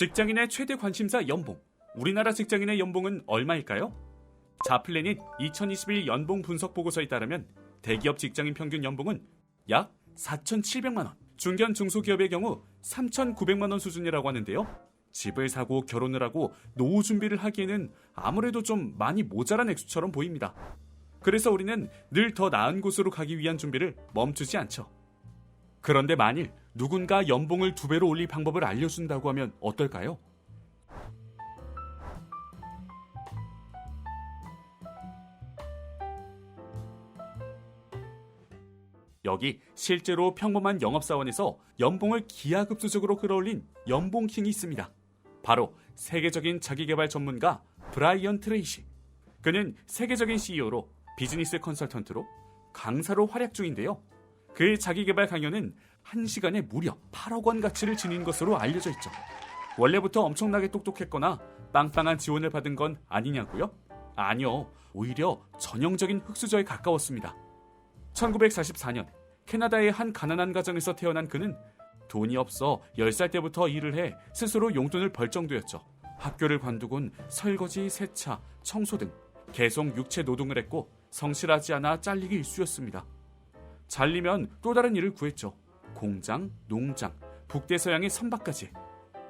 직장인의 최대 관심사 연봉. 우리나라 직장인의 연봉은 얼마일까요? 자플래닛 2021 연봉 분석 보고서에 따르면 대기업 직장인 평균 연봉은 약 4,700만 원, 중견 중소기업의 경우 3,900만 원 수준이라고 하는데요. 집을 사고 결혼을 하고 노후 준비를 하기에는 아무래도 좀 많이 모자란 액수처럼 보입니다. 그래서 우리는 늘 더 나은 곳으로 가기 위한 준비를 멈추지 않죠. 그런데 만일 누군가 연봉을 두 배로 올릴 방법을 알려준다고 하면 어떨까요? 여기 실제로 평범한 영업사원에서 연봉을 기하급수적으로 끌어올린 연봉킹이 있습니다. 바로 세계적인 자기개발 전문가 브라이언 트레이시. 그는 세계적인 CEO로 비즈니스 컨설턴트로 강사로 활약 중인데요. 그의 자기개발 강연은 1시간에 무려 8억 원 가치를 지닌 것으로 알려져 있죠. 원래부터 엄청나게 똑똑했거나 빵빵한 지원을 받은 건 아니냐고요? 아니요. 오히려 전형적인 흑수저에 가까웠습니다. 1944년 캐나다의 한 가난한 가정에서 태어난 그는 돈이 없어 10살 때부터 일을 해 스스로 용돈을 벌 정도였죠. 학교를 관두곤 설거지, 세차, 청소 등 계속 육체 노동을 했고 성실하지 않아 잘리기 일쑤였습니다. 잘리면 또 다른 일을 구했죠. 공장, 농장, 북대서양의 선박까지.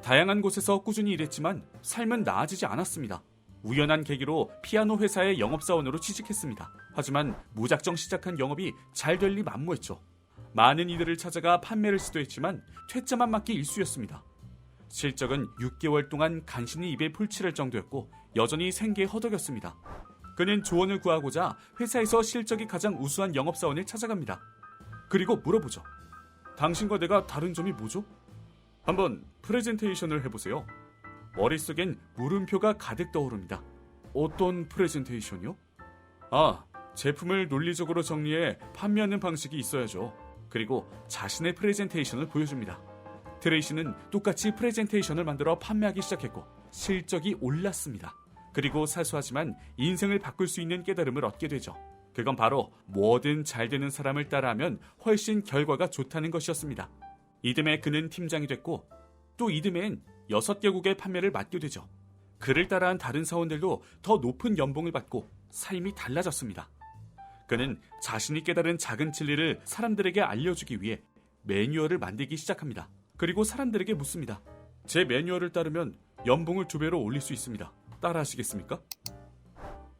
다양한 곳에서 꾸준히 일했지만 삶은 나아지지 않았습니다. 우연한 계기로 피아노 회사의 영업사원으로 취직했습니다. 하지만 무작정 시작한 영업이 잘 될 리 만무했죠. 많은 이들을 찾아가 판매를 시도했지만 퇴짜만 맞기 일쑤였습니다. 실적은 6개월 동안 간신히 입에 풀칠할 정도였고 여전히 생계에 허덕였습니다. 그는 조언을 구하고자 회사에서 실적이 가장 우수한 영업사원을 찾아갑니다. 그리고 물어보죠. 당신과 내가 다른 점이 뭐죠? 한번 프레젠테이션을 해보세요. 머릿속엔 물음표가 가득 떠오릅니다. 어떤 프레젠테이션이요? 아, 제품을 논리적으로 정리해 판매하는 방식이 있어야죠. 그리고 자신의 프레젠테이션을 보여줍니다. 트레이시는 똑같이 프레젠테이션을 만들어 판매하기 시작했고 실적이 올랐습니다. 그리고 사소하지만 인생을 바꿀 수 있는 깨달음을 얻게 되죠. 그건 바로 뭐든 잘 되는 사람을 따라하면 훨씬 결과가 좋다는 것이었습니다. 이듬해 그는 팀장이 됐고 또 이듬해엔 6개국의 판매를 맡게 되죠. 그를 따라한 다른 사원들도 더 높은 연봉을 받고 삶이 달라졌습니다. 그는 자신이 깨달은 작은 진리를 사람들에게 알려주기 위해 매뉴얼을 만들기 시작합니다. 그리고 사람들에게 묻습니다. 제 매뉴얼을 따르면 연봉을 두 배로 올릴 수 있습니다. 따라하시겠습니까?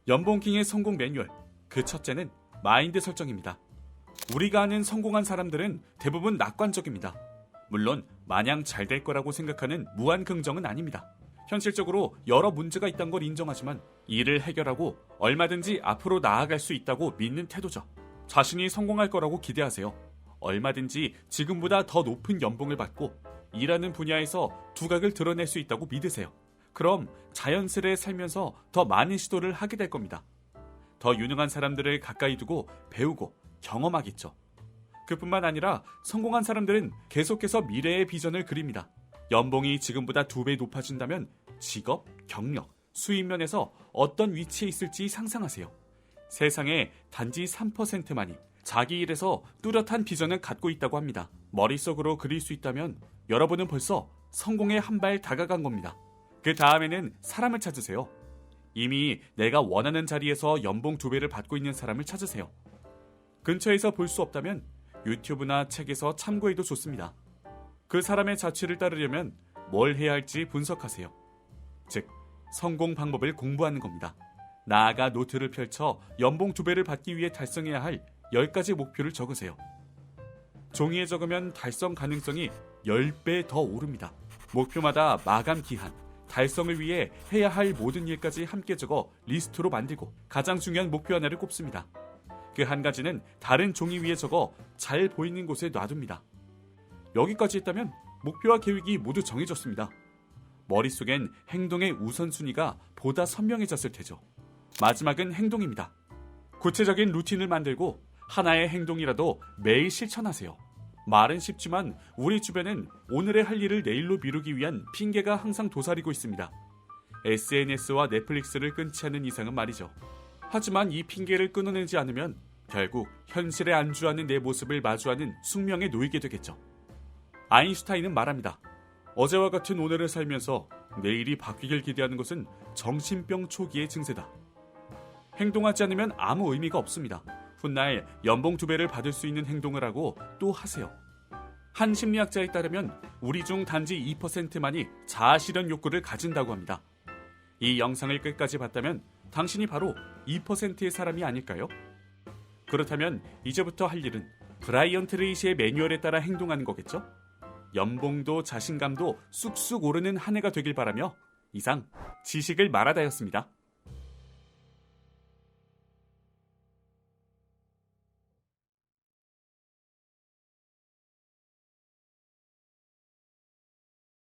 연봉킹의 성공 매뉴얼. 그 첫째는 마인드 설정입니다. 우리가 아는 성공한 사람들은 대부분 낙관적입니다. 물론 마냥 잘 될 거라고 생각하는 무한 긍정은 아닙니다. 현실적으로 여러 문제가 있다는 걸 인정하지만 이를 해결하고 얼마든지 앞으로 나아갈 수 있다고 믿는 태도죠. 자신이 성공할 거라고 기대하세요. 얼마든지 지금보다 더 높은 연봉을 받고 일하는 분야에서 두각을 드러낼 수 있다고 믿으세요. 그럼 자연스레 살면서 더 많은 시도를 하게 될 겁니다. 더 유능한 사람들을 가까이 두고 배우고 경험하겠죠. 그뿐만 아니라 성공한 사람들은 계속해서 미래의 비전을 그립니다. 연봉이 지금보다 두 배 높아진다면 직업, 경력, 수입 면에서 어떤 위치에 있을지 상상하세요. 세상에 단지 3%만이 자기 일에서 뚜렷한 비전을 갖고 있다고 합니다. 머릿속으로 그릴 수 있다면 여러분은 벌써 성공에 한 발 다가간 겁니다. 그 다음에는 사람을 찾으세요. 이미 내가 원하는 자리에서 연봉 두 배를 받고 있는 사람을 찾으세요. 근처에서 볼 수 없다면 유튜브나 책에서 참고해도 좋습니다. 그 사람의 자취를 따르려면 뭘 해야 할지 분석하세요. 즉, 성공 방법을 공부하는 겁니다. 나아가 노트를 펼쳐 연봉 두 배를 받기 위해 달성해야 할 10가지 목표를 적으세요. 종이에 적으면 달성 가능성이 10배 더 오릅니다. 목표마다 마감 기한, 달성을 위해 해야 할 모든 일까지 함께 적어 리스트로 만들고 가장 중요한 목표 하나를 꼽습니다. 그 한 가지는 다른 종이 위에 적어 잘 보이는 곳에 놔둡니다. 여기까지 했다면 목표와 계획이 모두 정해졌습니다. 머릿속엔 행동의 우선순위가 보다 선명해졌을 테죠. 마지막은 행동입니다. 구체적인 루틴을 만들고 하나의 행동이라도 매일 실천하세요. 말은 쉽지만 우리 주변엔 오늘의 할 일을 내일로 미루기 위한 핑계가 항상 도사리고 있습니다. SNS와 넷플릭스를 끊지 않는 이상은 말이죠. 하지만 이 핑계를 끊어내지 않으면 결국 현실에 안주하는 내 모습을 마주하는 숙명에 놓이게 되겠죠. 아인슈타인은 말합니다. 어제와 같은 오늘을 살면서 내일이 바뀌길 기대하는 것은 정신병 초기의 증세다. 행동하지 않으면 아무 의미가 없습니다. 훗날 연봉 두 배를 받을 수 있는 행동을 하고 또 하세요. 한 심리학자에 따르면 우리 중 단지 2%만이 자아 실현 욕구를 가진다고 합니다. 이 영상을 끝까지 봤다면 당신이 바로 2%의 사람이 아닐까요? 그렇다면 이제부터 할 일은 브라이언 트레이시의 매뉴얼에 따라 행동하는 거겠죠? 연봉도 자신감도 쑥쑥 오르는 한 해가 되길 바라며 이상 지식을 말하다였습니다.